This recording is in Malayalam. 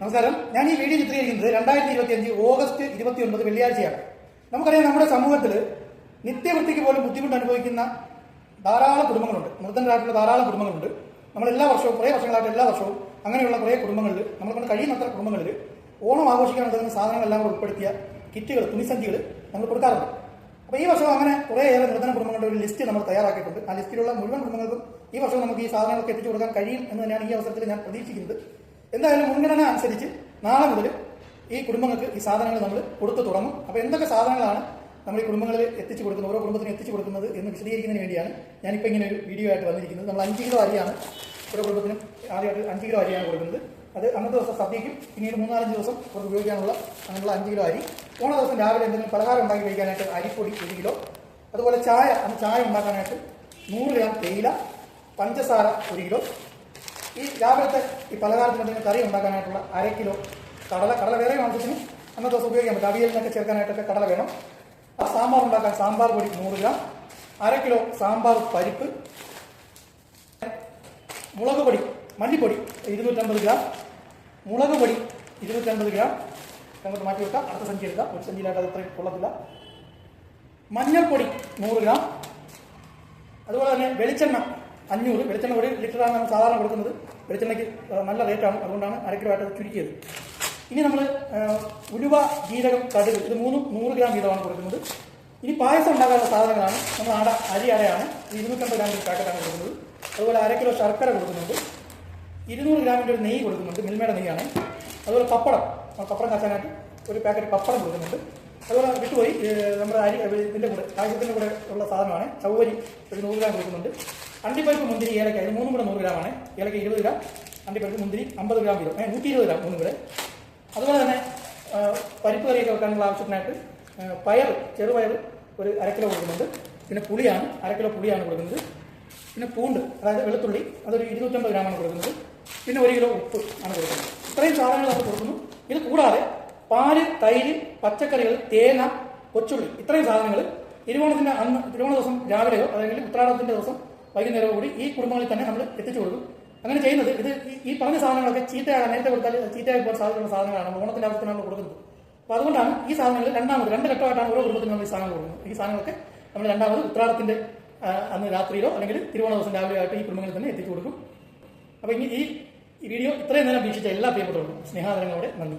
നമസ്കാരം. ഞാൻ ഈ വീഡിയോ ചിത്രീകരിക്കുന്നത് രണ്ടായിരത്തി ഇരുപത്തി അഞ്ച് ഓഗസ്റ്റ് ഇരുപത്തി ഒൻപത് വെള്ളിയാഴ്ചയാണ്. നമുക്കറിയാം നമ്മുടെ സമൂഹത്തിൽ നിത്യവൃത്തിക്ക് പോലും ബുദ്ധിമുട്ട് അനുഭവിക്കുന്ന ധാരാളം കുടുംബങ്ങളുണ്ട്. നിർദ്ധനരായിട്ടുള്ള ധാരാളം കുടുംബങ്ങളുണ്ട്. നമ്മൾ എല്ലാ വർഷവും കുറേ വർഷങ്ങളായിട്ട് എല്ലാ വർഷവും അങ്ങനെയുള്ള കുറേ കുടുംബങ്ങളിൽ നമ്മൾ കൊണ്ട് കഴിയുന്നത്ര കുടുംബങ്ങളിൽ ഓണം ആഘോഷിക്കാൻ സാധനങ്ങളെല്ലാം കൂടെ ഉൾപ്പെടുത്തിയ കിറ്റുകൾ തുണിസഞ്ചികൾ നമ്മൾ കൊടുക്കാറുണ്ട്. അപ്പോൾ ഈ വർഷം അങ്ങനെ കുറേയേറെ നിർദ്ധന കുടുംബങ്ങളുടെ ഒരു ലിസ്റ്റ് നമ്മൾ തയ്യാറാക്കിയിട്ടുണ്ട്. ആ ലിസ്റ്റിലുള്ള മുഴുവൻ കുടുംബങ്ങൾക്കും ഈ വർഷം നമുക്ക് ഈ സാധനങ്ങളൊക്കെ എത്തിച്ചു കൊടുക്കാൻ കഴിയും എന്ന് തന്നെയാണ് ഈ അവസരത്തിൽ ഞാൻ പ്രതീക്ഷിക്കുന്നത്. എന്തായാലും മുൻഗണന അനുസരിച്ച് നാളെ മുതൽ ഈ കുടുംബങ്ങൾക്ക് ഈ സാധനങ്ങൾ നമ്മൾ കൊടുത്തു തുടങ്ങും. അപ്പോൾ എന്തൊക്കെ സാധനങ്ങളാണ് നമ്മൾ ഈ കുടുംബങ്ങളിൽ എത്തിച്ചു കൊടുക്കുന്നത് ഓരോ കുടുംബത്തിനും എത്തിച്ചു കൊടുക്കുന്നത് എന്ന് വിശദീകരിക്കുന്നതിന് വേണ്ടിയാണ് ഞാനിപ്പോൾ ഇങ്ങനെ ഒരു വീഡിയോ ആയിട്ട് വന്നിരിക്കുന്നത്. നമ്മൾ അഞ്ച് കിലോ അരിയാണ് ഓരോ കുടുംബത്തിനും ആദ്യമായിട്ട് അഞ്ച് കിലോ അരിയാണ് കൊടുക്കുന്നത്. അത് അന്നത്തെ ദിവസം സദ്യയ്ക്കും പിന്നീട് മൂന്നാലഞ്ച് ദിവസം അവർക്ക് ഉപയോഗിക്കാനുള്ള അങ്ങനെയുള്ള അഞ്ച് കിലോ അരി. ഓണ ദിവസം രാവിലെ എന്തെങ്കിലും പലഹാരം ഉണ്ടാക്കി കഴിക്കാനായിട്ട് അരിപ്പൊടി ഒരു കിലോ. അതുപോലെ ചായ അന്ന് ചായ ഉണ്ടാക്കാനായിട്ട് നൂറ് ഗ്രാം തേയില പഞ്ചസാര ഒരു കിലോ. ഈ രാവിലത്തെ ഈ പലഹാരത്തിന് എന്തെങ്കിലും കറി ഉണ്ടാക്കാനായിട്ടുള്ള അര കിലോ കടല കടല വേറെ ആവശ്യത്തിന് അന്നത്തെ ദിവസം ഉപയോഗിക്കാൻ പറ്റും. അവിയലിനൊക്കെ ചേർക്കാനായിട്ടൊക്കെ കടല വേണം. ആ സാമ്പാർ ഉണ്ടാക്കാൻ സാമ്പാർ പൊടി നൂറ് ഗ്രാം. അര കിലോ സാമ്പാർ പരിപ്പ്. മുളക് പൊടി മല്ലിപ്പൊടി ഇരുന്നൂറ്റമ്പത് ഗ്രാം. മുളക് പൊടി ഇരുന്നൂറ്റമ്പത് ഗ്രാം. അങ്ങോട്ട് മാറ്റി വെക്കാം. അടുത്ത സഞ്ചി എടുക്കാം. ഒരു സഞ്ചിയിലായിട്ട് അത് അത്രയും കൊള്ളത്തില്ല. മഞ്ഞൾപ്പൊടി നൂറ് ഗ്രാം. അതുപോലെ തന്നെ വെളിച്ചെണ്ണ അഞ്ഞൂറ്. വെളിച്ചെണ്ണ ഒരു ലിറ്ററാണ് നമ്മൾ സാധാരണ കൊടുക്കുന്നത്. വെളിച്ചെണ്ണയ്ക്ക് നല്ല റേറ്റാണ്. അതുകൊണ്ടാണ് അര കിലോ ആയിട്ട് ചുരുക്കിയത്. ഇനി നമ്മൾ ഉലുവ ജീരകം കടുക് ഇത് മൂന്നും നൂറ് ഗ്രാം വീതമാണ് കൊടുക്കുന്നത്. ഇനി പായസം ഉണ്ടാക്കാനുള്ള സാധനങ്ങളാണ്. നമ്മൾ ആട അരി അടയാണ് ഇത് ഇരുന്നൂറ്റമ്പത് ഗ്രാമിന്റെ പാക്കറ്റാണ് കൊടുക്കുന്നത്. അതുപോലെ അര കിലോ ശർക്കര കൊടുക്കുന്നുണ്ട്. ഇരുന്നൂറ് ഗ്രാമിന്റെ ഒരു നെയ്യ് കൊടുക്കുന്നുണ്ട്. മിൽമയുടെ നെയ്യാണ്. അതുപോലെ പപ്പടം. പപ്പടം കാച്ചാനായിട്ട് ഒരു പാക്കറ്റ് പപ്പടം കൊടുക്കുന്നുണ്ട്. അതുപോലെ വിട്ടുപോയി. നമ്മുടെ അരി ഇതിന്റെ കൂടെ പായസത്തിന്റെ കൂടെ ഉള്ള സാധനമാണ്. ചവ്വരി ഒരു നൂറ് ഗ്രാം കൊടുക്കുന്നുണ്ട്. അണ്ടിപ്പരിപ്പ് മുന്തിരി ഏലക്ക ഇത് മൂന്നും കൂടെ നൂറ് ഗ്രാമാണ്. ഏലക്ക ഇരുപത് ഗ്രാം അണ്ടിപ്പരിപ്പ് മുന്തിരി അമ്പത് ഗ്രാം വീതം നൂറ്റി ഇരുപത് ഗ്രാം മൂന്നും കൂടെ. അതുപോലെ തന്നെ പരിപ്പ് കറിയൊക്കെ വെക്കാനുള്ള ആവശ്യത്തിനായിട്ട് പയർ ചെറുപയർ ഒരു അരക്കിലോ കിലോ കൊടുക്കുന്നുണ്ട്. പിന്നെ പുളിയാണ് അരക്കിലോ കിലോ പുളിയാണ് കൊടുക്കുന്നത്. പിന്നെ പൂണ്ട് അതായത് വെളുത്തുള്ളി അതൊരു ഇരുന്നൂറ്റമ്പത് ഗ്രാമാണ് കൊടുക്കുന്നത്. പിന്നെ ഒരു കിലോ ഉപ്പ് ആണ് കൊടുക്കുന്നത്. ഇത്രയും സാധനങ്ങൾ നമ്മൾ കൊടുക്കുന്നു. ഇത് കൂടാതെ പാൽ തൈര് പച്ചക്കറികൾ തേന കൊച്ചുള്ളി ഇത്രയും സാധനങ്ങൾ തിരുവോണത്തിന്റെ അന്ന് തിരുവോണ ദിവസം രാവിലെയോ അല്ലെങ്കിൽ ഉത്രാടത്തിന്റെ ദിവസം വൈകുന്നേരമോ കൂടി ഈ കുടുംബങ്ങളിൽ തന്നെ നമ്മൾ എത്തിച്ചു കൊടുക്കും. അങ്ങനെ ചെയ്യുന്നത് ഇത് ഈ- പറഞ്ഞ സാധനങ്ങളൊക്കെ ചീത്തയാകാൻ നേരത്തെ കൊടുത്താൽ ചീത്തയായി പോകാൻ സാധ്യതയുള്ള സാധനങ്ങളാണ് ഓണത്തിന്റെ ആവശ്യത്തിനാണ് കൊടുക്കുന്നത്. അപ്പോൾ അതുകൊണ്ടാണ് ഈ സാധനങ്ങൾ രണ്ടാമത് രണ്ട് ഘട്ടമായിട്ടാണ് ഓരോ കുടുംബത്തിനും നമ്മൾ ഈ സാധനങ്ങൾ കൊടുക്കുന്നത്. ഈ സാധനങ്ങളൊക്കെ നമ്മൾ രണ്ടാമത് ഉത്രാടത്തിന്റെ അന്ന് രാത്രിയിലോ അല്ലെങ്കിൽ തിരുവോണ ദിവസം രാവിലെ ആയിട്ട് ഈ കുടുംബങ്ങളിൽ തന്നെ എത്തിച്ചു കൊടുക്കും. അപ്പോൾ ഇനി ഈ വീഡിയോ ഇത്രയും നേരം വീക്ഷിച്ച എല്ലാ പ്രിയപ്പെട്ടവർക്കും സ്നേഹാദരങ്ങളോടെ നന്ദി.